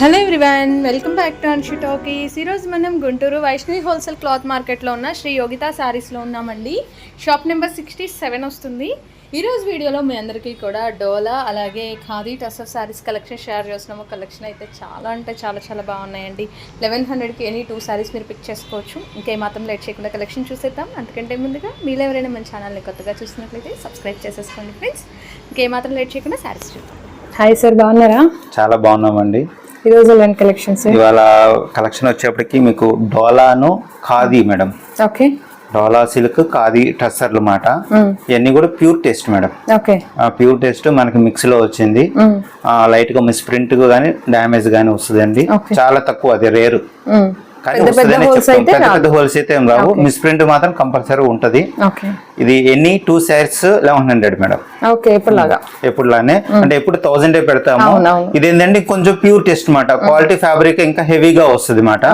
Hello everyone welcome back to Anshi talkies. ఈరోజు మనం Guntur Vaishnavi wholesale cloth మార్కెట్లో ఉన్న శ్రీ యోగిత శారీస్లో ఉన్నామండి. షాప్ నెంబర్ సిక్స్టీ సెవెన్ వస్తుంది. ఈరోజు వీడియోలో మీ అందరికీ కూడా డోలా అలాగే ఖాదీ టసర్ శారీస్ కలెక్షన్ షేర్ చేస్తున్నాము కలెక్షన్ అయితే చాలా అంటే చాలా చాలా బాగున్నాయండి. లెవెన్ హండ్రెడ్కి ఎనీ టూ శారీస్ మీరు పిక్ చేసుకోవచ్చు. ఇంకేమాత్రం లేట్ చేయకుండా కలెక్షన్ చూసేద్దాం. అంతకంటే ముందుగా మీరు ఎవరైనా మన ఛానల్ని కొత్తగా చూస్తున్నట్లయితే సబ్స్క్రైబ్ చేసేసుకోండి ఫ్రెండ్స్. ఇంకేమాత్రం లేట్ చేయకుండా శారీస్ చూద్దాం. హాయ్ సార్ బాగున్నారా? చాలా బాగున్నామండి. ఈరోజు కలెక్షన్స్ ఇవాళ కలెక్షన్ వచ్చేప్పటికి మీకు డోలాను khadi madam. Okay. Dola silk khadi టస్సర్లు మాట. ఇవన్నీ కూడా ప్యూర్ టేస్ట్ మేడం. ఓకే. ఆ ప్యూర్ టేస్ట్ మనకి మిక్స్లో వచ్చింది ఆ, లైట్గా మిస్ ప్రింట్ కానీ డ్యామేజ్ కానీ వస్తుందండి. చాలా తక్కువ అది రేరు పెద్ద పెద్ద హోల్స్ అయితే ఏం రావు. మిస్ ప్రింట్ మాత్రం కంపల్సరీ ఉంటది. ఇది any two saris eleven hundred madam. Okay ఇప్పుడులాగా ఎప్పుడులానే? అంటే ఎప్పుడు థౌసండ్ పెడతాము. ఇది ఏంటంటే కొంచెం ప్యూర్ టెస్ట్ మాట. క్వాలిటీ ఫ్యాబ్రిక్ ఇంకా హెవీగా వస్తుంది మాట.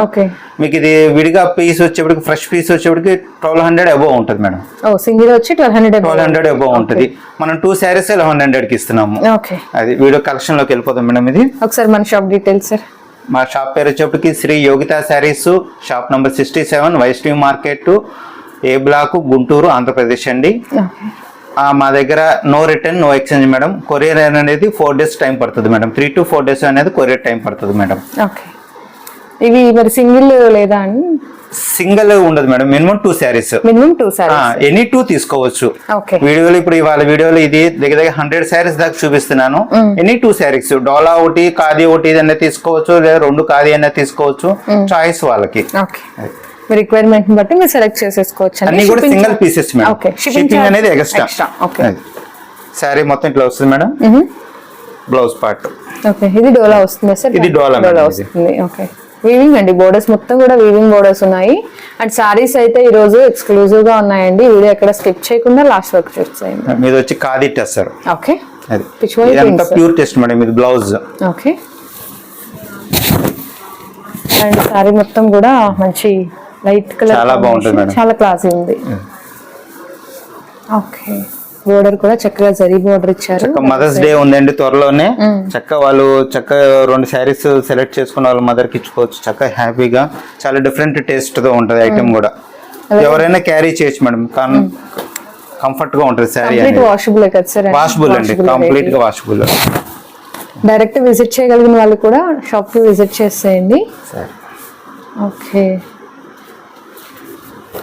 మీకు ఇది విడిగా పీస్ వచ్చేప్పటికి ఫ్రెష్ పీస్ వచ్చేప్పటికి ట్వెల్వ్ హండ్రెడ్ అబౌవ్ ఉంటుంది మేడం. ఓ సింగిల్ వచ్చి twelve hundred twelve hundred above ఉంటుంది. మనం టూ శారీస్ లెవెన్ హండ్రెడ్కి ఇస్తున్నాము. అది వీడియో కలెక్షన్లోకి వెళ్ళిపోతాం మేడం ఇది. ఒకసారి మన షాప్ డీటెయిల్స్ సార్ మా షాప్ పేరు వచ్చేప్పటికి Shri Yogitha saris shop number sixty seven Vaishnavi market A block Guntur Andhra Pradesh అండి. మా దగ్గర no return no exchange madam. Courier అనేది ఫోర్ డేస్ టైం పడుతుంది madam. Three to four days అనేది courier time పడుతుంది madam. Okay. ఇవి మరి single లేదా అండి? సింగిల్ ఉండదు madam minimum two saris minimum two saris any two తీసుకోవచ్చు. ఓకే వీడియోలో ఇప్పుడు ఇవాళ వీడియోలో ఇది దగ్గర దగ్గర హండ్రెడ్ శారీస్ దాకా చూపిస్తున్నాను. ఎనీ టూ శారీస్ డోలా ఒకటి ఖాదీ ఒకటి ఏదైనా తీసుకోవచ్చు లేదా రెండు ఖాదీ అయినా తీసుకోవచ్చు చాయిస్ వాళ్ళకి. మీ రిక్వైర్మెంట్ బట్టి మీరు సెలెక్ట్ చేసేసుకోవచ్చు అన్ని కూడా సింగిల్ పీసెస్ మేడం. షిప్పింగ్ అనేది ఎక్స్ట్రా ఓకే శారీ మొత్తం ఇట్లా వస్తుంది మేడం. బ్లౌజ్ పార్ట్ ఓకే ఇది డోలా వస్తుందా సార్ ఇది డోలా ఇది. వస్తుంది. ఓకే వీవింగ్ అండి. బోర్డర్స్ మొత్తం కూడా వీవింగ్ బోర్డర్స్ ఉన్నాయి. అండ్ సారీస్ అయితే ఈ రోజు ఎక్స్క్లూజివ్గా ఉన్నాయండి. వీడియో ఎక్కడ స్కిప్ చేయకుండా లాస్ట్ వరకు చూసేయండి. మీది వచ్చి టెస్టర్ ఓకే అది. Pure tussar madam. ఇది బ్లౌజ్ ఓకే అండ్ సారీ మొత్తం కూడా మంచి లైట్ కలర్ చాలా బాగుంటుంది. చాలా క్లాసీ ఉంది. ఓకే బోర్డర్ కూడా చక్కగా జరీ బోర్డర్ ఇచ్చారు. మదర్స్ డే ఉందండి త్వరలోనే. చక్క వాళ్ళు చక్క రెండు శారీస్ సెలెక్ట్ చేసుకున్న వాళ్ళ మదర్కి ఇచ్చుకోవచ్చు. చక్క హ్యాపీగా. చాలా డిఫరెంట్ టేస్ట్తో ఉంటది ఐటమ్ కూడా. ఎవరైనా క్యారీ చేయొచ్చు మేడం. కంఫర్ట్గా ఉంటది శారీ వాషబుల్ కదా సార్? వాషబుల్ అండి. కంప్లీట్గా వాషబుల్ డైరెక్ట్ విజిట్ చేయగలిగిన వాళ్ళు కూడా షాప్కి విజిట్ చేసేయండి. ఓకే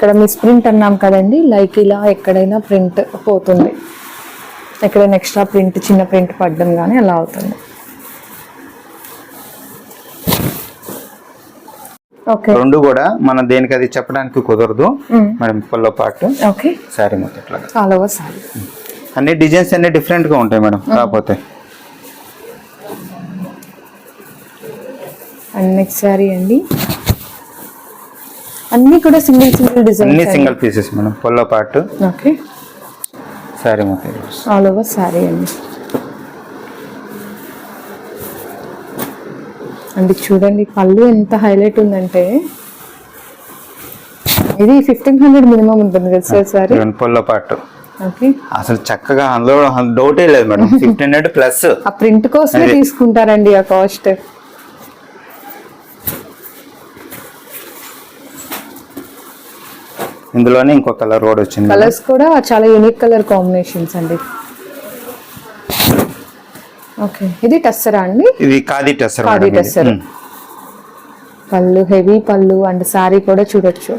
ఇక్కడ మిస్ ప్రింట్ అన్నాం కదండి లైక్ ఇలా ఎక్కడైనా ప్రింట్ పోతుంది. ఎక్కడైనా ఎక్స్ట్రా ప్రింట్ చిన్న ప్రింట్ పడడం కానీ అలా అవుతుంది. ఓకే రెండు కూడా మనం దేనికి అది చెప్పడానికి కుదరదు. మేడం పల్లో పాటు ఓకే శారీ మొత్తం సారీ. అన్ని డిజైన్స్ అన్ని డిఫరెంట్గా ఉంటాయి మేడం కాకపోతే. అండ్ నెక్స్ట్ సారీ అండి. అన్ని కూడా సింగిల్ సింగిల్ డిజైన్ అన్ని సింగిల్ పీసెస్ మేడం. పల్లో పాటు ఓకే. శారీ మొత్తం ఆల్ ఓవర్ సారీ అండి. అండి చూడండి పళ్ళు ఎంత హైలైట్ ఉందంటే ఇది ఫిఫ్టీన్ హండ్రెడ్ మినిమం ఉంటుంది కదా సార్ సారీ పల్లో పాటు ఓకే. అసలు చక్కగా అందులో డౌటే లేదు మేడం. ఫిఫ్టీన్ హండ్రెడ్ ప్లస్ ఆ ప్రింట్ కోసమే. తీసుకుంటారండి ఆ కాస్ట్ ఇందులోనే ఇంకో కలర్ రోడ్ వచ్చింది కలర్స్ కూడా చాలా యూనిక్ కలర్ కాంబినేషన్స్ అండి. ఓకే ఇది టస్సరా అండి? ఇది ఖాదీ టెస్సర్ ఖాదీ టెస్సర్. పళ్ళు హెవీ పళ్ళు అండ్ సారీ కూడా చూడొచ్చు.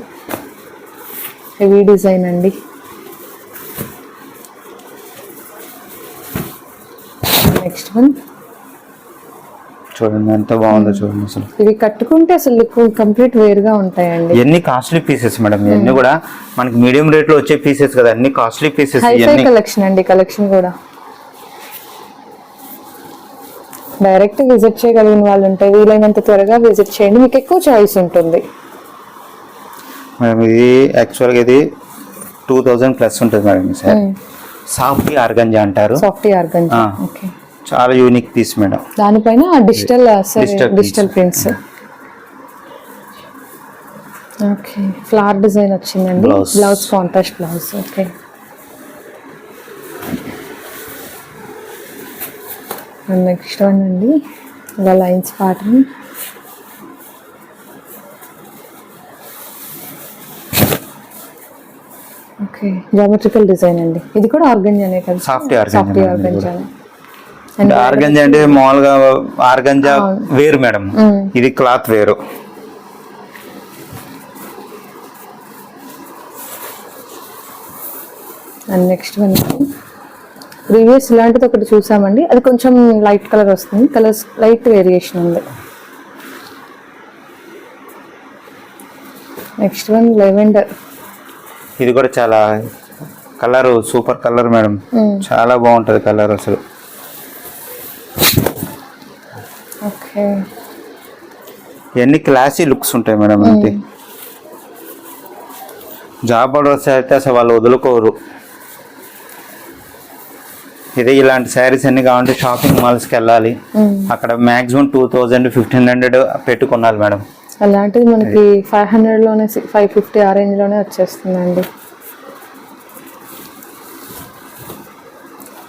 హెవీ డిజైన్ అండి. నెక్స్ట్ వన్ చూడండి ఎంత బాగుందో చూడండి అసలు. ఇవి కట్టుకుంటే అసలు కంప్లీట్ వేరుగా ఉంటాయండి. ఇవన్నీ కాస్ట్లీ పీసెస్ మేడం ఇవన్నీ కూడా మనకి మీడియం రేట్లో వచ్చే పీసెస్ కదా అన్ని కాస్ట్లీ పీసెస్ కలెక్షన్ అండి కలెక్షన్ కూడా. డైరెక్ట్ విజిట్ చేయగలిగిన వాళ్ళు ఉంటే వీలైనంత త్వరగా విజిట్ చేయండి మీకు ఎక్కువ చాయిస్ ఉంటుంది. మేడం ఇది యాక్చువల్గా ఇది టూ థౌజండ్ ప్లస్ ఉంటుంది మేడం సారీ. సాఫ్ట్ ఆర్గంజా అంటారు. సాఫ్ట్ ఆర్గన్ ఆ. ఓకే చాలా యూనిక్ పీస్ మేడం దానిపైన digital digital prints okay flower design వచ్చిందండి. Blouse contrast blouse okay next one అండి ఇలా lines pattern okay geometrical design అండి. ఇది కూడా ఆర్గంజానే కదా? సాఫ్ట్. ఆర్గంజానే. ఆర్గంజా అంటే మామూలుగా ఆర్గంజా వేరు మేడం. ఇది క్లాత్ వేరు. And next one. ప్రీవియస్ ఇలాంటిది ఒకటి చూసామండి. అది కొంచెం లైట్ కలర్ వస్తుంది. కలర్స్ లైట్ వేరియేషన్ ఉంది. Next one lavender. ఇది కూడా చాలా కలర్ సూపర్ కలర్ మేడం. చాలా బాగుంటది కలర్ అసలు ఓకే ఇవన్నీ క్లాసీ లుక్స్ ఉంటాయి మేడం ఇది జాబ్ ఆర్డర్స్ అయితే అసలు వాళ్ళు వదులుకోరు. ఇది ఇలాంటి శారీస్ అన్ని కావాలంటే షాపింగ్ మాల్స్కి వెళ్ళాలి. అక్కడ maximum two thousand fifteen hundred పెట్టుకున్నాను మేడం. అలాంటిది మనకి ఫైవ్ హండ్రెడ్లోనే ఫైవ్ ఫిఫ్టీ ఆ రేంజ్లోనే వచ్చేస్తుందండి.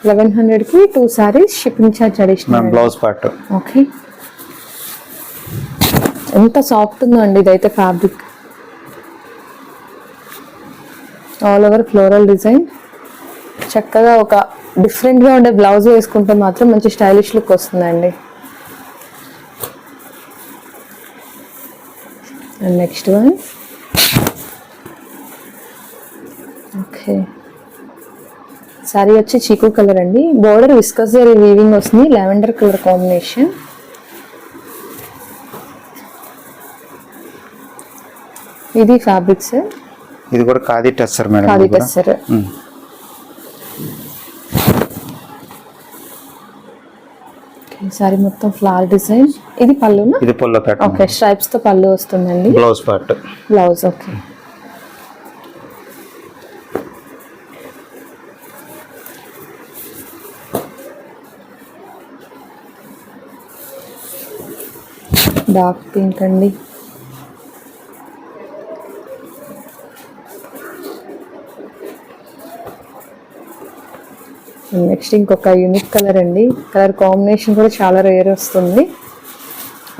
లెవెన్ హండ్రెడ్కి two saris shipping charge additional. Blouse part. Okay. ఎంత సాఫ్ట్ ఉందో అండి ఇదైతే fabric all over floral design చక్కగా ఒక డిఫరెంట్గా ఉండే బ్లౌజ్ వేసుకుంటే మాత్రం మంచి స్టైలిష్ లుక్ వస్తుందండి. And next one okay sari వచ్చి చీకు కలర్ అండి. బోర్డర్ విస్కస్ వీవింగ్ వస్తుంది. లావెండర్ కలర్ కాంబినేషన్ ఇది ఫ్యాబ్రిక్స్ ఇది కూడా ఖాదీ టెస్సర్ మేడం ఖాదీ. టెస్సర్. సారీ మొత్తం ఫ్లవర్ డిజైన్ ఇది పళ్ళునా? ఇది పొల్లో ఓకే స్ట్రైప్స్తో పళ్ళు వస్తుందండి. Blouse part blouse okay. Dark pink అండి. నెక్స్ట్ ఇంకొక యూనిక్ కలర్ అండి. కలర్ కాంబినేషన్ కూడా చాలా రేర్ వస్తుంది.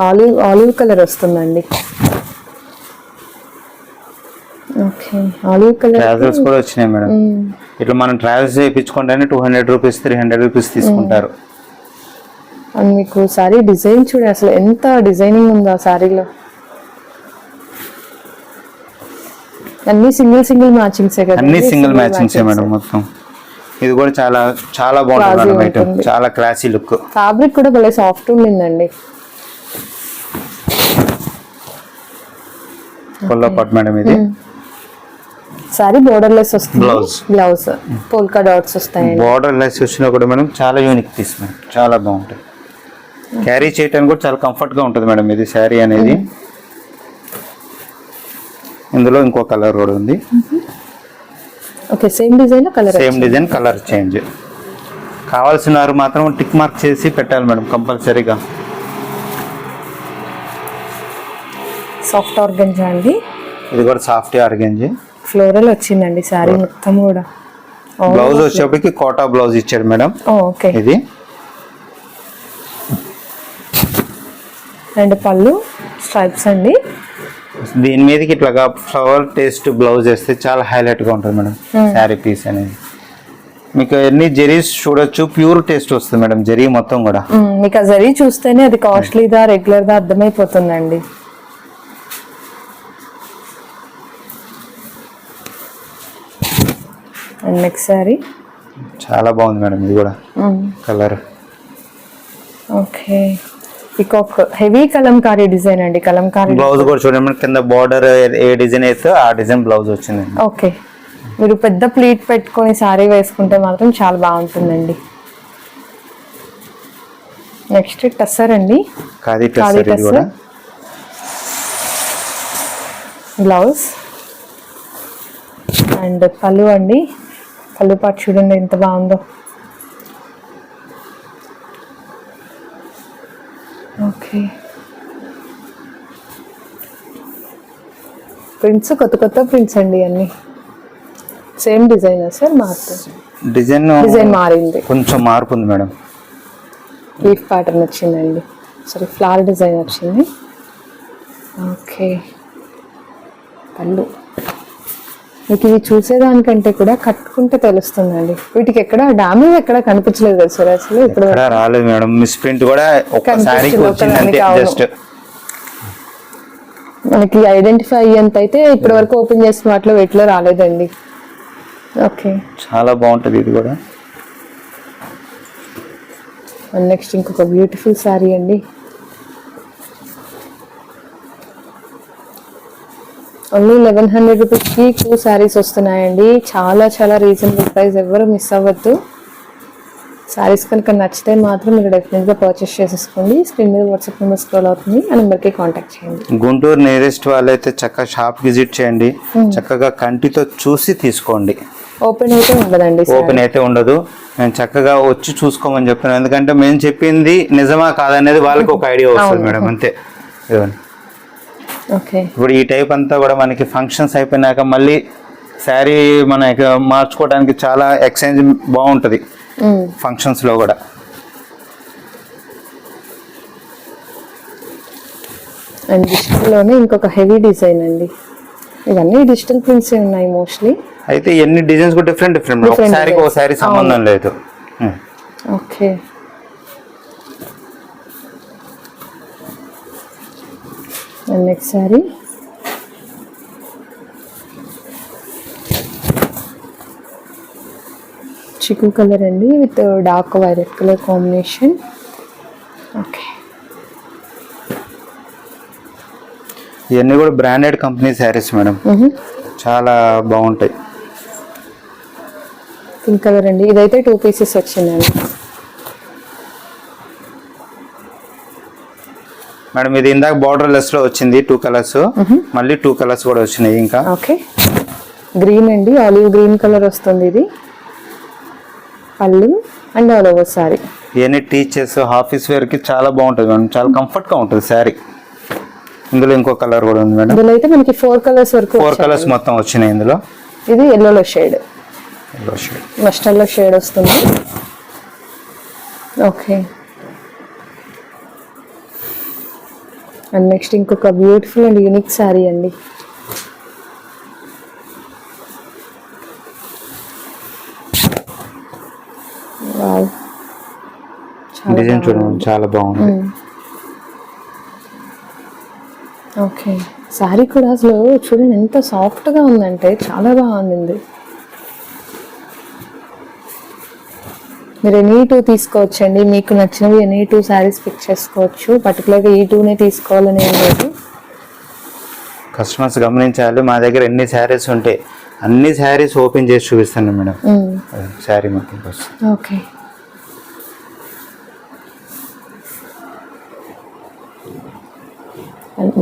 ఆలివ్ ఆలివ్ కలర్ వస్తుందండి. ఓకే ఆలివ్ కలర్ ట్రావెల్స్ కూడా వచ్చినాయి మేడం. ఇట్లా మనం చేయించుకుంటేనే two hundred rupees three hundred rupees తీసుకుంటారు. అండ్ మీకు సారీ డిజైన్ చూడండి అసలు ఎంత డిజైనింగ్ ఉందో ఆ సారీలో అన్ని సింగిల్ సింగిల్ మ్యాచింగ్సే కదా. అన్ని సింగిల్ మ్యాచింగ్స్ మేడం మొత్తం. ఇది కూడా చాలా చాలా బాగుంటుంది ఐటమ్. చాలా క్లాసీ లుక్ ఫ్యాబ్రిక్ కూడా భలే సాఫ్ట్ ఉండిందండి. పొల్లో పాట్ మేడం ఇది. సారీ బోర్డర్ లెస్ వస్తుంది. Blouse. బ్లౌజ్ పోల్కా డాట్స్ వస్తాయండి. బార్డర్ లెస్ వచ్చినా కూడా మేడం చాలా యూనిక్ పీస్ మేడం. చాలా బాగుంటుంది క్యారీ చేయడానికి కూడా చాలా కంఫర్ట్గా ఉంటుంది మేడం ఇది శారీ అనేది. ఇందులో ఇంకో కలర్ కూడా ఉంది. Okay same design colour same design colour change కావాల్సిన వారు మాత్రం టిక్ మార్క్ చేసి పెట్టాలి మేడం కంపల్సరీగా సాఫ్ట్ ఆర్గంజా అండి? ఇది కూడా సాఫ్ట్ ఆర్గెంజ్ ఫ్లోరల్ వచ్చిందండి సారీ మొత్తం కూడా. బ్లౌజ్ వచ్చేప్పటికి కోటా బ్లౌజ్ ఇచ్చాడు మేడం. ఓకే ఇది. అండ్ పళ్ళు స్ట్రైప్స్ అండి. దీని మీదకి ఇట్లాగా ఫ్లవర్ టేస్ట్ బ్లౌజ్ వేస్తే చాలా హైలైట్గా ఉంటుంది మేడం. శారీ పీస్ అనేది. మీకు ఎన్ని జెరీస్ చూడొచ్చు? ప్యూర్ టేస్ట్ వస్తుంది మేడం జెరీ మొత్తం కూడా. మ్మ్, మీకు ఆ జరీ చూస్తేనే అది కాస్ట్లీదా రెగ్యులర్దా అర్థమైపోతుందండి. అండ్ నెక్స్ట్ సారీ చాలా బాగుంది మేడం ఇది కూడా. Colour okay peacock heavy kalamkari design అండి కలంకారీ బ్లౌజ్ కూడా చూడండి కింద బార్డర్ ఏ డిజైన్ అయితే ఆ డిజైన్ బ్లౌజ్ వచ్చింది ఓకే మీరు పెద్ద ప్లీట్ పెట్టుకొని సారీ వేసుకుంటే మాత్రం చాలా బాగుంటుందండి. నెక్స్ట్ టస్సర్ అండి. టస్సర్. బ్లౌజ్ అండ్ పళ్ళు అండి. పళ్ళు పాటు చూడండి ఎంత బాగుందో. ఓకే. ప్రింట్స్ కొత్త కొత్త ప్రింట్స్ అండి అన్ని. Same design sir? మారుతుంది డిజైన్ డిజైన్ మారింది. కొంచెం మార్పు ఉంది మేడం. లీఫ్ ప్యాటర్న్ వచ్చిందండి. సారీ ఫ్లవర్ డిజైన్ వచ్చింది. ఓకే. పళ్ళు. మీకు ఇవి చూసేదానికంటే కూడా కట్టుకుంటే తెలుస్తుందండి. వీటికి ఎక్కడ డామేజ్ ఎక్కడ కనిపించలేదు కదా సార్ అసలు? ఇప్పుడు రాలేదు మేడం. మిస్ ప్రింట్ కూడా. జస్ట్. మనకి ఐడెంటిఫై అయ్యేంత అయితే ఇప్పటి వరకు ఓపెన్ చేసిన వాటిలో వీటిలో రాలేదండి. ఓకే. చాలా బాగుంటది ఇది కూడా. నెక్స్ట్ ఇంకొక బ్యూటిఫుల్ శారీ అండి. ఓన్లీ లెవెన్ హండ్రెడ్ రూపీస్కి టూ శారీస్ వస్తున్నాయండి. చాలా చాలా రీజనబుల్ ప్రైస్ ఎవరు మిస్ అవ్వద్దు. శారీస్ కనుక నచ్చితే మాత్రం మీరు డెఫినెట్గా పర్చేస్ చేసేసుకోండి. స్క్రీన్ మీద వాట్సాప్ నెంబర్ స్క్రోల్ అవుతుంది. ఆ నెంబర్కి కాంటాక్ట్ చేయండి. గుంటూరు నియరెస్ట్ వాళ్ళైతే చక్కగా షాప్ విజిట్ చేయండి. చక్కగా కంటితో చూసి తీసుకోండి. ఓపెన్ అయితే ఉండదండి ఓపెన్ అయితే ఉండదు. నేను చక్కగా వచ్చి చూసుకోమని చెప్తున్నాను ఎందుకంటే మేము చెప్పింది నిజమా కాదనేది వాళ్ళకి ఒక ఐడియా వస్తుంది మేడం అంతే. ఇదిగోండి. ఇప్పుడు ఈ టైప్ అంతా కూడా మనకి ఫంక్షన్స్ అయిపోయినాక మళ్ళీ శారీ మనకి మార్చుకోవడానికి చాలా ఎక్స్చేంజ్ బాగుంటుంది. ఫంక్షన్స్లో కూడా. అండ్ డిజిటల్లోనే ఇంకొక హెవీ డిజైన్ అండి. ఇవన్నీ డిజిటల్ ప్రింట్స్ ఉన్నాయి మోస్ట్లీ అయితే ఎన్ని డిజైన్స్ కూడా డిఫరెంట్ డిఫరెంట్ ఒక శారీకి ఒక. శారీ సంబంధం లేదు. Okay next sari. Chikoo colour అండి with dark violet colour combination. Okay. ఇవన్నీ కూడా బ్రాండెడ్ కంపెనీ శారీస్ మేడం. చాలా బాగుంటాయి. పింక్ కలర్ అండి. ఇదైతే టూ పీసెస్ వచ్చిందండి. మేడం ఇది ఇందాక బార్డర్ లెస్లో వచ్చింది టూ కలర్స్ మళ్ళీ టూ కలర్స్ కూడా వచ్చినాయి ఇంకా. ఓకే. గ్రీన్ అండి ఆలివ్ గ్రీన్ కలర్ వస్తుంది ఇది. Pallu and all over sari ఇవన్నీ టీచర్స్ ఆఫీస్ వేర్కి చాలా బాగుంటుంది మేడం. చాలా కంఫర్ట్గా ఉంటుంది శారీ ఇందులో ఇంకో కలర్ కూడా ఉంది మేడం. ఇందులో అయితే మనకి ఫోర్ కలర్స్ వరకు ఫోర్. కలర్స్ మొత్తం వచ్చినాయి ఇందులో. ఇది ఎల్లోలో షేడ్ Yellow shade. మస్టర్డ్లో షేడ్ వస్తుంది. ఓకే. అండ్ నెక్స్ట్ ఇంకొక బ్యూటిఫుల్ అండ్ యూనిక్ శారీ అండి. డిజైన్ చూడండి చాలా బాగుంది. ఓకే శారీ కూడా అసలు చూడండి ఎంత సాఫ్ట్గా ఉందంటే చాలా బాగుంది. మీరు ఎనీ టూ తీసుకోవచ్చండి. మీకు నచ్చినవి ఎనీ టూ శారీస్ పిక్ చేసుకోవచ్చు. పర్టికులర్గా ఈ టూనే తీసుకోవాలని ఏం లేదు. కస్టమర్స్ గమనించాలి మా దగ్గర ఎన్ని శారీస్ ఉంటాయి అన్ని శారీస్ ఓపెన్ చేసి చూపిస్తాను మేడం. శారీ మొత్తం ఓకే.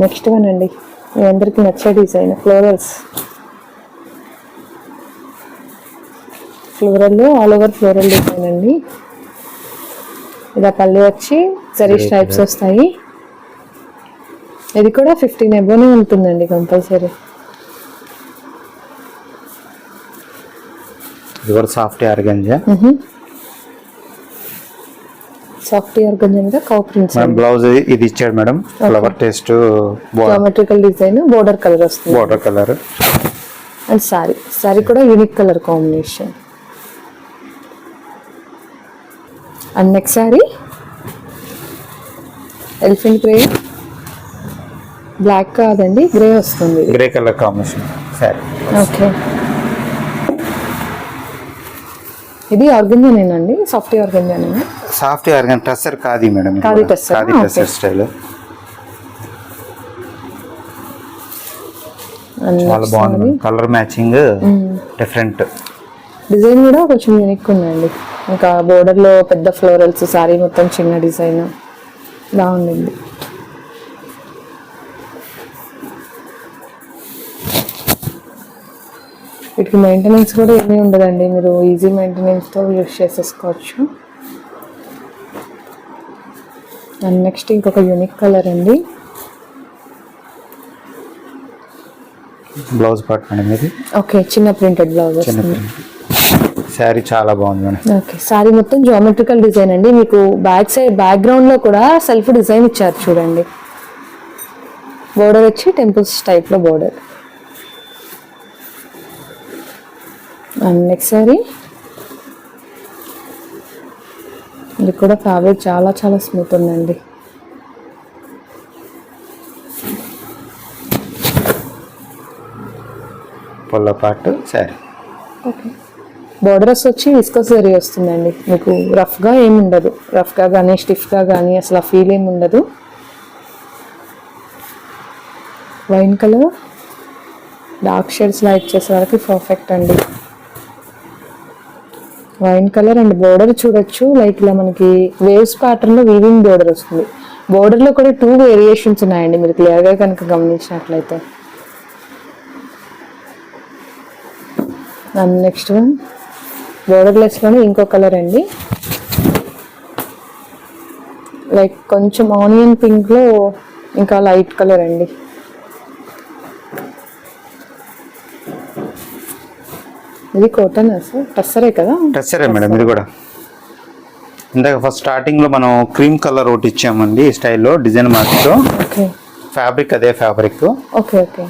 నెక్స్ట్ వన్ అండి. మీ అందరికి నచ్చే డిజైన్ ఫ్లోరల్స్. ఫ్లోరల్లో ఆల్ ఓవర్ ఫ్లోరల్ డిజైన్ అండి ఇలా పళ్ళు వచ్చి జరీ స్ట్రైప్స్ వస్తాయి. ఇది కూడా ఫిఫ్టీన్ ఎబోనే ఉంటుందండి కంపల్సరీ ఇది కూడా సాఫ్ట్ ఆర్గంజా సాఫ్ట్ ఆర్గంజా మీద కౌ ప్రింట్స్ మేడం బ్లౌజ్ ఇది ఇచ్చాడు మేడం. ఫ్లవర్ టేస్ట్ జామెట్రికల్ డిజైన్ బోర్డర్ కలర్ వస్తుంది. Border colour and sari sari కూడా unique colour combination and next sari elephant grey black కాదండి గ్రే వస్తుంది. గ్రే కలర్ కాంబినేషన్ సరే okay ఇది ఆర్గంజానేనండి సాఫ్ట్ ఆర్గంజానేనా సాఫ్ట్ ఆర్గన్ టస్సర్ కాది మేడం. కూడా. టస్సర్, ఓకే. టస్సర్ స్టైల్. చాలా బాగుంది కలర్ మ్యాచింగ్ డిఫరెంట్ డిజైన్ కూడా కొంచెం యూనిక్ ఉందండి. ఇంకా border లో పెద్ద ఫ్లోరల్స్ సారీ మొత్తం చిన్న డిజైన్ బాగుండింది వీటికి మెయింటెనెన్స్ కూడా ఏమీ ఉండదండి. మీరు ఈజీ మెయింటెనెన్స్తో యూస్ చేసేసుకోవచ్చు. అండ్ నెక్స్ట్ ఇంకొక యూనిక్ కలర్ అండి. బ్లౌజ్ పార్ట్ మేడం ఇది? ఓకే చిన్న ప్రింటెడ్ బ్లౌజ్ చిన్న శారీ చాలా బాగుంది మేడం. ఓకే సారీ మొత్తం జామెట్రికల్ డిజైన్ అండి. మీకు బ్యాక్ సైడ్ బ్యాక్గ్రౌండ్లో కూడా సెల్ఫ్ డిజైన్ ఇచ్చారు చూడండి. బోర్డర్ వచ్చి టెంపుల్స్ టైప్లో బోర్డర్ అండ్ నెక్స్ట్ సారీ ఇది కూడా ఫ్యాబ్రిక్ చాలా చాలా స్మూత్ ఉందండి. పొల్ల పాటు శారీ. ఓకే బోర్డర్స్ వచ్చి విస్కస్ జరీ వస్తుందండి. మీకు రఫ్గా ఏమి ఉండదు రఫ్గా కానీ స్టిఫ్గా కానీ అసలు ఆ ఫీల్ ఏమి ఉండదు wine colour dark shades light చేసే వరకు పర్ఫెక్ట్ అండి. వైన్ కలర్ అండ్ బోర్డర్ చూడొచ్చు. లైక్ ఇలా మనకి వేవ్స్ ప్యాటర్న్లో వీవింగ్ బోర్డర్ వస్తుంది. బోర్డర్లో కూడా టూ వేరియేషన్స్ ఉన్నాయండి. మీరు క్లియర్గా కనుక గమనించినట్లయితే. నెక్స్ట్ వన్ లోనే ఇంకో కలర్ అండి. లైక్ కొంచెం ఆనియన్ పింక్లో ఇంకా లైట్ కలర్ అండి. ఇది కాటన్ సార్? టస్సరే కదా? టెస్సరే మేడం ఇది కూడా. ఇందాక ఫస్ట్ స్టార్టింగ్లో మనం క్రీమ్ కలర్ ఒకటి ఇచ్చామండి ఈ స్టైల్లో డిజైన్ మార్క్తో ఓకే ఫ్యాబ్రిక్ అదే ఫ్యాబ్రిక్ ఓకే ఓకే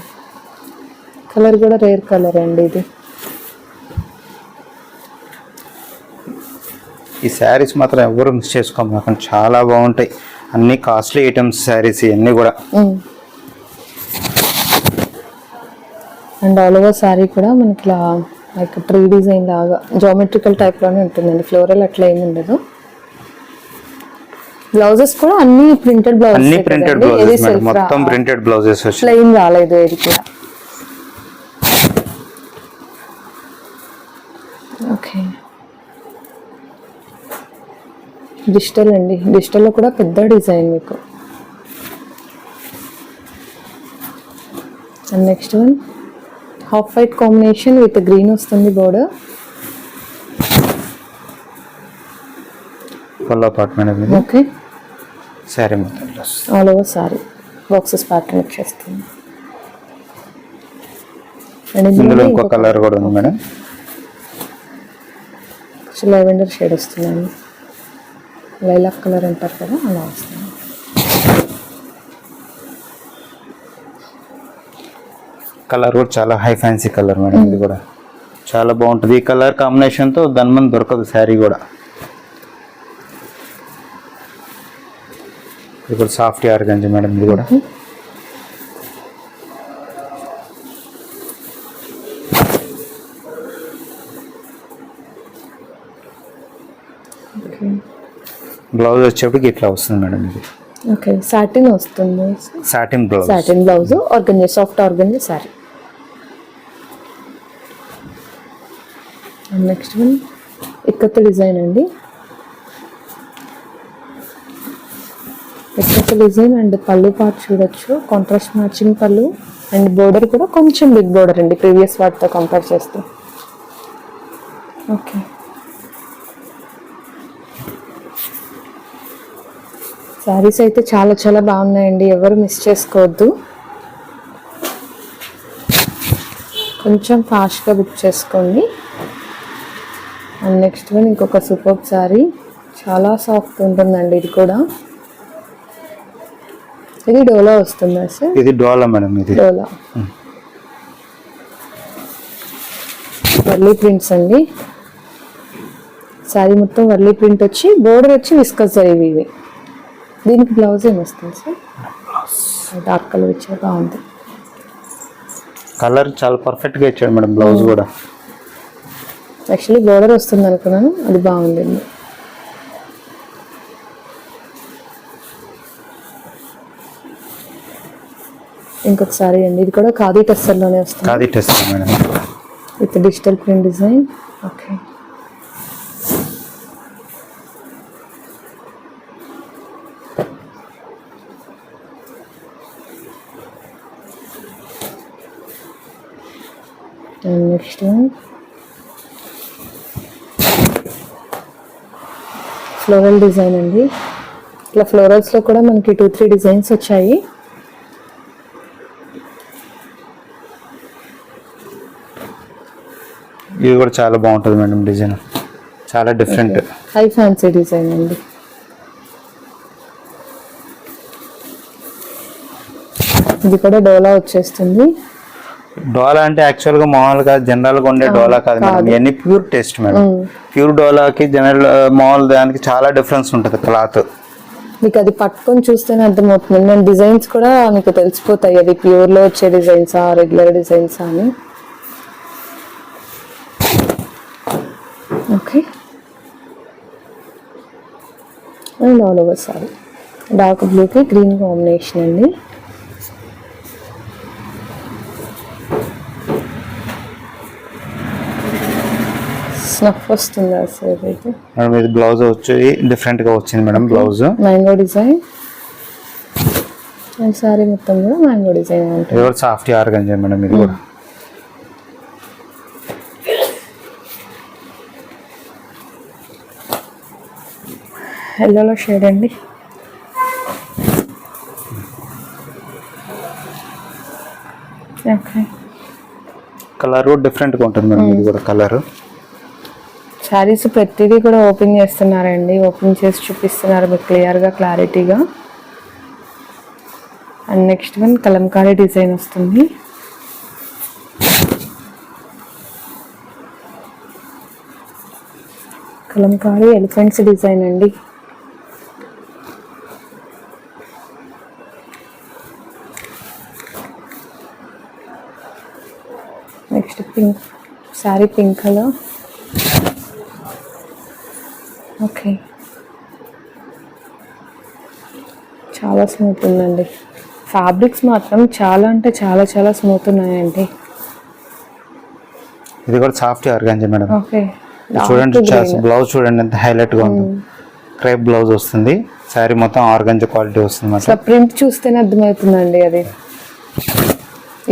కలర్ కూడా రేర్ కలర్ అండి ఇది. ఈ శారీస్ మాత్రం ఎవరు మిస్ చేసుకోమాకండి చాలా బాగుంటాయి. అన్ని కాస్ట్లీ ఐటమ్స్ శారీస్ ఇవన్నీ కూడా. అండ్ ఆల్ ఓవర్ శారీ కూడా మనకి ఇలా లైక్ ట్రీ డిజైన్ లాగా జామెట్రికల్ టైప్లోనే ఉంటుందండి. ఫ్లోరల్ అట్లా ఏమి ఉండదు. బ్లౌజెస్ కూడా అన్ని ప్రింటెడ్ బ్లౌజెస్ అన్ని ప్రింటెడ్ బ్లౌజెస్ మొత్తం ప్రింటెడ్ బ్లౌజెస్ వచ్చి. ప్లెయిన్ రాలేదు ఇది కూడా. ఓకే డిజిటల్ అండి. డిజిటల్లో కూడా పెద్ద డిజైన్ మీకు. And next one half white combination with green వస్తుంది border full part madam okay మొత్తం all over sari boxes pattern వచ్చేస్తుంది ఇందులో ఇంకో కలర్ కూడా ఉంది మేడం. లెవెండర్ షేడ్ వస్తుందండి. లైలాక్ కలర్ అంటారు కదా అలా వస్తుంది. కలర్ కూడా చాలా హై ఫ్యాన్సీ కలర్ మేడం ఇది కూడా. చాలా బాగుంటుంది. ఈ కలర్ కాంబినేషన్తో దాని దొరకదు శారీ కూడా. ఇది కూడా సాఫ్ట్ ఆర్గంజి మేడం ఇది కూడా. బ్లౌజ్ వచ్చేప్పటికి ఇట్లా వస్తుంది మేడం ఇది. ఓకే సాటిన్ వస్తుంది. సాటిన్ బ్లౌజ్ సాటిన్ బ్లౌజ్ ఆర్గంజే సాఫ్ట్ ఆర్గంజే సారీ నెక్స్ట్ వన్ ఇక్కత్త డిజైన్ అండి. ఇక్కత్త డిజైన్ అండ్ పళ్ళు పార్ట్ చూడొచ్చు contrast matching pallu and border కూడా కొంచెం బిగ్ బోర్డర్ అండి ప్రీవియస్ వాటితో కంపేర్ చేస్తే. ఓకే శారీస్ అయితే చాలా చాలా బాగున్నాయండి. ఎవరు మిస్ చేసుకోవద్దు. కొంచెం ఫాస్ట్గా బుక్ చేసుకోండి. అండ్ నెక్స్ట్ వన్ ఇంకొక సూపర్ శారీ చాలా సాఫ్ట్ ఉంటుందండి ఇది కూడా. ఇది డోలా వస్తుందా సార్? ఇది డోలా మేడం ఇది. డోలా. వర్లీ ప్రింట్స్ అండి. శారీ మొత్తం వర్లీ ప్రింట్ వచ్చి బోర్డర్ వచ్చి విస్కస్ జరిగి ఇవి. దీనికి బ్లౌజ్ ఏమి వస్తుంది సార్. డార్క్ కలర్ ఇచ్చా బాగుంది. కలర్ చాలా పర్ఫెక్ట్గా ఇచ్చాడు మేడం బ్లౌజ్ కూడా. యాక్చువల్లీ బోర్డర్ వస్తుంది అనుకున్నాను అది బాగుంది ఇంకొకసారి అండి ఇది కూడా ఖాదీ టెస్టర్లోనే వస్తుంది. Khadi tussar madam. With digital print design okay and next floral design అండి. ఇట్లా ఫ్లోరల్స్లో కూడా మనకి టూ త్రీ డిజైన్స్ వచ్చాయి. ఇది కూడా చాలా బాగుంటుంది మేడం డిజైన్. చాలా డిఫరెంట్ హై ఫ్యాన్సీ డిజైన్ అండి. ఇది కూడా డోలా వచ్చేస్తుంది. డోలా అంటే యాక్చువల్గా మామూలుగా జనరల్గా ఉండే డోలా కాదు మేడం. ఇవన్నీ ప్యూర్ టేస్ట్ మేడం. ప్యూర్ డోలాకి జనరల్ మామూలు దానికి చాలా డిఫరెన్స్ ఉంటుంది క్లాత్. మీకు అది పట్టుకొని చూస్తేనే అర్థమవుతుంది. నేను డిజైన్స్ కూడా మీకు తెలిసిపోతాయి. అది ప్యూర్లో వచ్చే డిజైన్సా రెగ్యులర్ డిజైన్సా అని. Okay and all over sari dark బ్లూకి గ్రీన్ కాంబినేషన్ అండి. స్నఫ్ వస్తుంది అసలు అయితే మేడం ఇది బ్లౌజ్ వచ్చి డిఫరెంట్గా వచ్చింది madam blouse. Mango design and sari మొత్తం కూడా మ్యాంగో డిజైన్ ఉంటుంది. ఇది కూడా సాఫ్ట్ ఆర్గంజా మేడం ఇది కూడా. ఎల్లోలో షేడ్ అండి. ఓకే కలర్ కూడా డిఫరెంట్గా ఉంటుంది మేడం ఇది కూడా కలర్ శారీస్ ప్రతిదీ కూడా ఓపెన్ చేస్తున్నారండి. ఓపెన్ చేసి చూపిస్తున్నారు మీకు క్లియర్గా క్లారిటీగా. And next one kalamkari design వస్తుంది. కలంకారీ ఎలిఫెంట్స్ డిజైన్ అండి. Next pink sari pink colour. Okay. చాలా స్మూత్ ఉందండి. ఫ్యాబ్రిక్స్ మాత్రం చాలా అంటే చాలా చాలా స్మూత్ ఉన్నాయండి. ఇది కూడా సాఫ్ట్ ఆర్గంజా మేడం. ఓకే. చూడండి బ్లౌజ్ చూడండి ఎంత హైలైట్గా ఉంది. క్రేప్ బ్లౌజ్ వస్తుంది. శారీ మొత్తం ఆర్గంజా క్వాలిటీ వస్తుంది అసలు ప్రింట్ చూస్తేనే అర్థమవుతుందండి అది.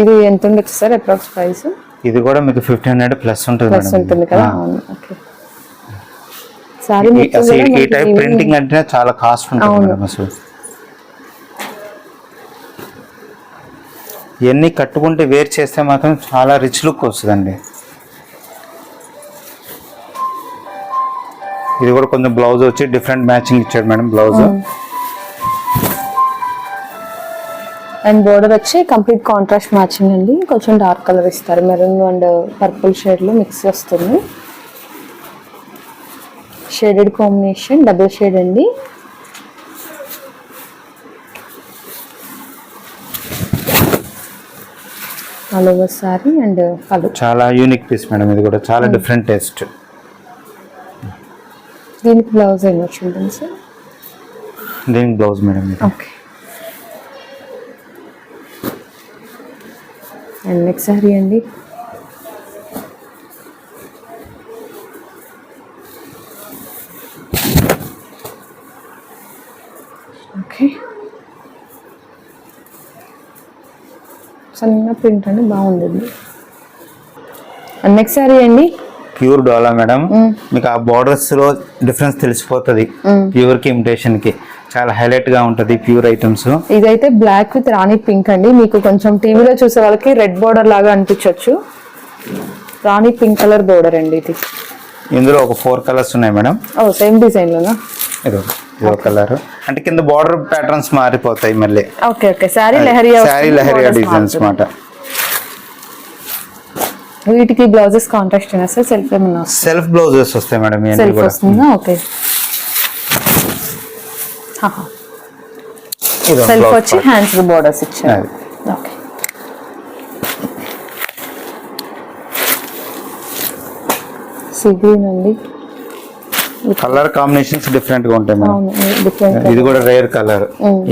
ఇది ఎంత ఉండొచ్చు సార్ అప్రాక్స్ ప్రైస్ ఇది కూడా మీకు ఫిఫ్టీన్ హండ్రెడ్ ప్లస్ ఉంటుంది ప్లస్ ఉంటుంది కదా? సారీ ఈ- టైప్ ప్రింటింగ్ అంటేనే చాలా కాస్ట్ ఉంటుంది. మేడం అసలు. ఇవన్నీ కట్టుకుంటే వేర్ చేస్తే మాత్రం చాలా రిచ్ లుక్ వస్తుందండి. ఇది కూడా కొంచెం బ్లౌజ్ వచ్చి డిఫరెంట్ మ్యాచింగ్ ఇచ్చాడు మేడం బ్లౌజ్ అండ్ బోర్డర్ వచ్చి కంప్లీట్ కాంట్రాస్ట్ మ్యాచింగ్ అండి. కొంచెం డార్క్ కలర్ ఇస్తారు. మెరూన్ అండ్ పర్పుల్ షేడ్లో మిక్స్ వస్తుంది. షేడెడ్ కాంబినేషన్ డబుల్ షేడ్ అండి. ఆల్ ఓవర్ సారీ అండ్ చాలా యూనిక్ పీస్ మేడం ఇది కూడా చాలా డిఫరెంట్ టేస్ట్ దీనికి బ్లౌజ్ ఏమి ఉంటుంది సార్. దీనికి blouse madam okay. And next sari అండి ఓకే సన్న ప్రింట్ అండి బాగుంది. నెక్స్ట్ సారీ అండి? Pure dola madam. మీకు ఆ బోర్డర్స్లో డిఫరెన్స్ తెలిసిపోతుంది ప్యూర్కి ఇమిటేషన్కి. చాలా హైలైట్గా ఉంటది ప్యూర్ ఐటమ్స్ ఇదైతే బ్లాక్ విత్ రాణి పింక్ అండి. మీకు కొంచెం టీవీలో చూసే వాళ్ళకి రెడ్ బోర్డర్ లాగా అనిపించవచ్చు రాణి పింక్ కలర్ బోర్డర్ అండి ఇది. ఇందులో ఒక ఫోర్ కలర్స్ ఉన్నాయి మేడం. ఓ సేమ్ డిజైన్ లోనా? ఇది ఇది ఒక కలర్ అంటే కింద బార్డర్ ప్యాటర్న్స్ మారిపోతాయి మళ్ళీ. ఓకే ఓకే శారీ లెహరియా వస్తుంది, లహరియా డిజైన్స్. మాట. వీటికి బ్లౌజెస్ కాంట్రాస్ట్ సార్? సెల్ఫ్ ఏమన్నా సెల్ఫ్ బ్లౌజెస్ వస్తాయి మేడం సెల్ఫ్ వస్తుందా? ఓకే ఒక సెల్ఫ్ వచ్చి. హ్యాండ్స్ బోర్డర్స్ ఇచ్చారు. ఓకే సీ గ్రీన్ అండి. కలర్ కాంబినేషన్స్ డిఫరెంట్గా ఉంటాయి మేడం. ఇది కూడా రేర్ కలర్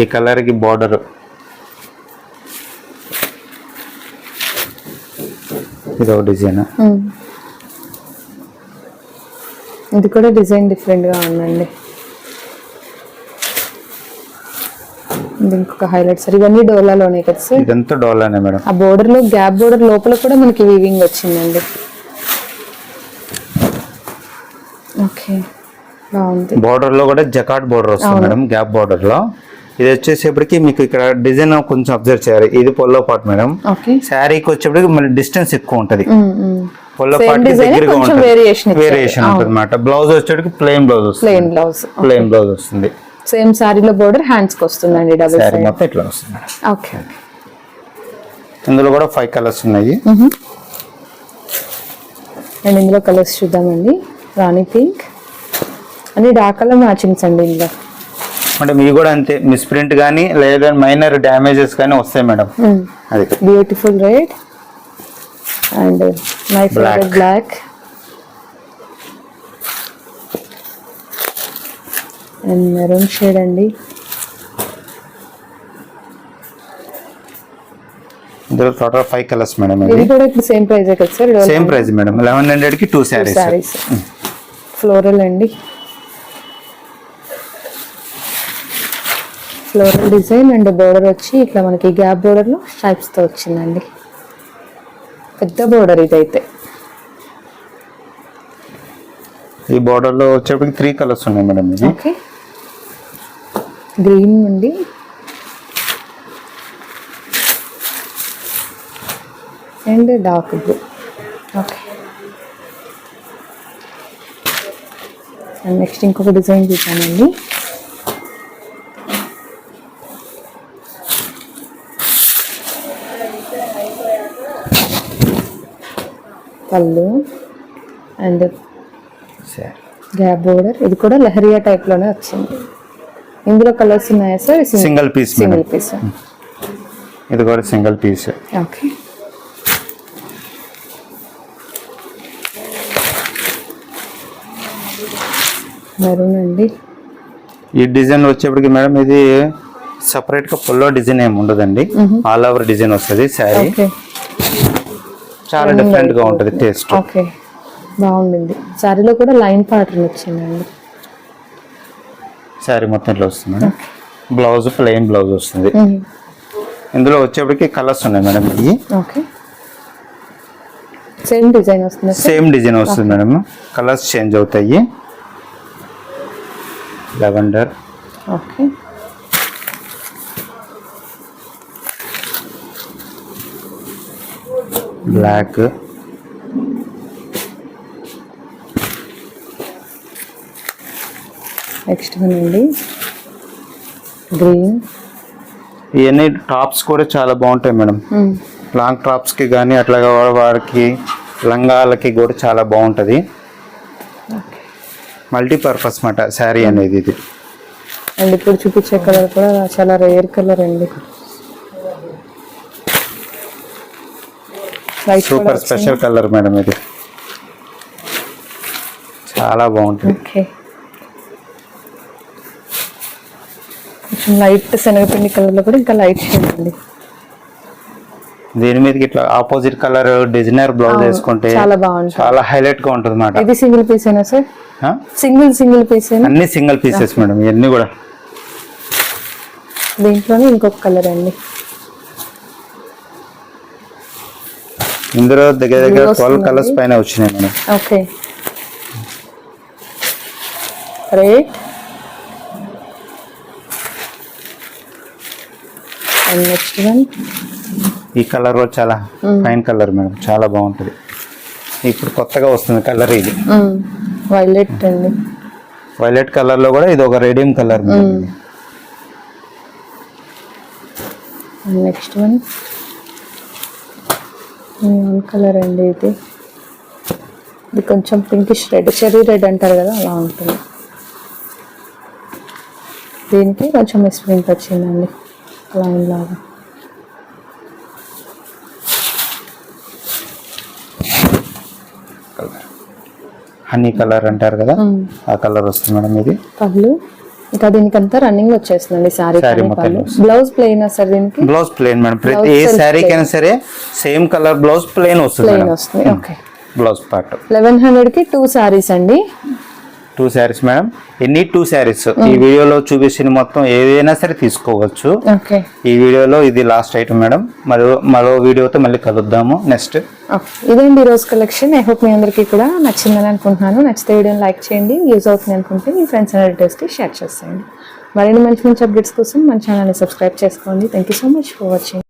ఈ కలర్కి బార్డర్ ఇది ఒక డిజైన్ ఇది కూడా డిజైన్ డిఫరెంట్గా ఉందండి. ఇంకొక హైలైట్ సార్ ఇవన్నీ డోలాలోనే కదా సార్? ఇదంతా డోలానే మేడం. ఆ బోర్డర్లో గ్యాప్ బోర్డర్ లోపల కూడా మనకి వీవింగ్ వచ్చిందండి. ఓకే. బోర్డర్లో కూడా జకాట్ బోర్డర్ వస్తుంది మేడం గ్యాప్ బోర్డర్లో. ఇది వచ్చేసేపటికి మీకు ఇక్కడ డిజైన్ కొంచెం అబ్జర్వ్ చేయాలి. ఇది పొల్లో పాటు మేడం. ఓకే శారీకి వచ్చేప్పటికి మళ్ళీ డిస్టెన్స్ ఎక్కువ ఉంటది. పొల్ల దగ్గరగా ఇచ్చారు. వేరియేషన్ ఉంటుంది అనమాట బ్లౌజ్ వచ్చేటికి ప్లెయిన్ బ్లౌజ్ వస్తుంది. ప్లెయిన్ బ్లౌజ్ ప్లెయిన్ బ్లౌజ్ వస్తుంది. సేమ్ శారీలో బోర్డర్ హ్యాండ్స్కి వస్తుందండి డబుల్ శారీ మొత్తం ఇట్లా వస్తుంది ఓకే ఇందులో కూడా ఫైవ్ కలర్స్ ఉన్నాయి. అండ్ ఇందులో కలర్స్ చూద్దామండి. రాణి పింక్ అన్ని డార్క్ కలర్ మ్యాచింగ్స్ అండి ఇందులో. అంటే మీ కూడా అంతే మిస్ప్రింట్ కానీ లేదా మైనర్ డ్యామేజెస్ కానీ వస్తాయి మేడం. అది. Beautiful red and my favourite. Black and maroon shade అండి. ఇందులో టోటల్ ఫైవ్ కలర్స్ మేడం ఇది. కూడా ఇప్పుడు సేమ్ ప్రైస్ కదా sir same price madam. Eleven హండ్రెడ్కి టూ శారీస్ సారీస్ ఫ్లోరల్ అండి. ఫ్లోరల్ డిజైన్ అండ్ బోర్డర్ వచ్చి ఇట్లా మనకి గ్యాప్ బోర్డర్లో స్ట్రైప్స్తో వచ్చిందండి. పెద్ద బోర్డర్ ఇదైతే. ఈ border లో వచ్చేప్పటికి త్రీ కలర్స్ ఉన్నాయి మేడం ఇది ఓకే గ్రీన్ అండి and dark blue okay and next ఇంకొక డిజైన్ చూసానండి పళ్ళు అండ్ సరే. Gap border. ఇది కూడా లహరియా టైప్లోనే వచ్చింది. ఇందులో కలర్స్ ఉన్నాయా sir single piece single piece ఇది కూడా సింగిల్ పీస్ ఓకే మెరూన్ అండి. ఈ డిజైన్ వచ్చేప్పటికి మేడం ఇది సపరేట్గా పొల్లో డిజైన్ ఏమి ఉండదండి. ఆల్ ఓవర్ డిజైన్ వస్తుంది శారీ చాలా డిఫరెంట్గా ఉంటుంది టేస్ట్ ఓకే బాగుండింది. శారీలో కూడా లైన్ ప్యాటర్న్ వచ్చిందండి. శారీ మొత్తం ఇట్లా వస్తుంది బ్లౌజ్ ప్లెయిన్ బ్లౌజ్ వస్తుంది. ఇందులో వచ్చేప్పటికి కలర్స్ ఉన్నాయి మేడం ఇవి. ఓకే సేమ్ డిజైన్ వస్తుంది సేమ్ డిజైన్ వస్తుంది మేడం కలర్స్ చేంజ్ అవుతాయి. Lavender okay black. Next one అండి గ్రీన్. ఇవన్నీ టాప్స్ కూడా చాలా బాగుంటాయి మేడం. లాంగ్ టాప్స్కి కానీ అట్లాగా వాడికి లంగాలకి కూడా చాలా బాగుంటది. మల్టీపర్పస్ మాట శారీ అనేది ఇది. అండ్ ఇప్పుడు చూపించే కలర్ కూడా చాలా రేర్ కలర్ అండి White కూడా సూపర్. స్పెషల్ కలర్ మేడం ఇది. చాలా బాగుంటుంది. కొంచెం లైట్ శనగపిండి కలర్లో కూడా ఇంకా లైట్ షేడ్ అండి దీని మీదకి ఇట్లా ఆపోజిట్ కలర్ డిజైనర్ బ్లౌజ్ వేసుకుంటే చాలా బాగుంటుంది. చాలా హైలైట్గా ఉంటుంది అన్నమాట ఇది సింగిల్ పీస్ ఏనా సార్? సింగిల్ సింగిల్ పీస్ అన్ని సింగిల్ పీసెస్ మేడం ఇవన్నీ కూడా. దీంట్లోనే ఇంకొక కలర్ అండి. ఇందులో దగ్గర దగ్గర ట్వెల్వ్. కలర్స్ పైన వచ్చినాయి madam. Okay. Rate and next one ఈ కలర్ కూడా చాలా ఫైన్ కలర్ మేడం. చాలా బాగుంటుంది. ఇప్పుడు కొత్తగా వస్తుంది కలర్ ఇది. వైలెట్ అండి. వైలెట్ కలర్లో కూడా ఇది ఒక radium colour next one. One colour అండి ఇది. ఇది కొంచెం పింకిష్ రెడ్ చెర్రీ రెడ్ అంటారు కదా అలా ఉంటుంది. దీనికి కొంచెం మిస్ప్రింట్ వచ్చిందండి లైన్ లాగా. హనీ కలర్ అంటారు కదా ఆ కలర్ వస్తుంది మేడం ఇది. పళ్ళు. ఇంకా దీనికంతా రన్నింగ్ వచ్చేస్తుందండి వస్తుంది. బ్లౌజ్ ప్లెయిన్ సార్ దీనికి? బ్లౌజ్ ప్లెయిన్ మేడం ప్రతి ఏ అయినా సరే సేమ్ కలర్ బ్లౌజ్ ప్లెయిన్ వస్తుంది ప్లెయిన్ మేడం వస్తుంది. ఓకే బ్లౌజ్ పార్ట్ లెవెన్ హండ్రెడ్కి టూ శారీస్ అండి. Two saris madam. ఎన్ని టూ శారీస్? ఈ వీడియోలో చూపించిన మొత్తం ఏదైనా సరే తీసుకోవచ్చు. ఓకే. ఈ వీడియోలో ఇది లాస్ట్ ఐటమ్ మేడం. మరో మరో వీడియోతో మళ్ళీ కలుద్దాము. నెక్స్ట్ ఇదండి ఈరోజు కలెక్షన్ ఐ హోప్ మీ అందరికీ కూడా నచ్చిందని అనుకుంటున్నాను. నచ్చితే వీడియోని లైక్ చేయండి. యూజ్ అవుతుంది అనుకుంటే మీ ఫ్రెండ్స్ అండ్ రిలేటివ్స్కి షేర్ చేసేయండి. మరిన్ని మంచి మంచి అప్డేట్స్ కోసం మన ఛానల్ని సబ్స్క్రైబ్ చేసుకోండి. Thank you so much for watching